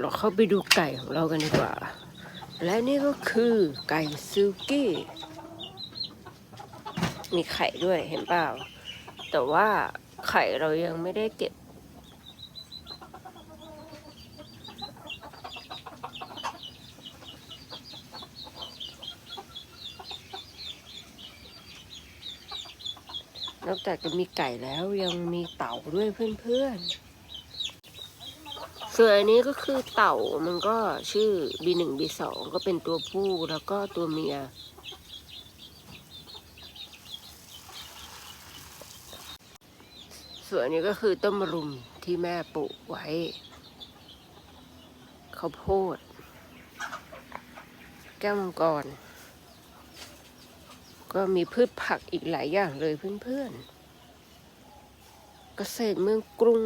เราเข้าไปดูไก่ของเรากันดีกว่า และนี่ก็คือไก่ซิลกี้ มีไข่ด้วยเห็นเปล่า แต่ว่าไข่เรายังไม่ได้เก็บ นอกจากจะมีไก่แล้วยังมีเต่าด้วยเพื่อนๆ ส่วนอันนี้ก็คือเต่ามันก็ชื่อ B1 B2 ก็เป็นตัวผู้แล้วก็ตัวเมีย ส่วนอันนี้ก็คือต้นมะรุมที่แม่ปลูกไว้ข้าวโพด แก้วมังกร ก็มีพืชผักอีกหลายอย่างเลยเพื่อนๆเกษตรเมืองกรุง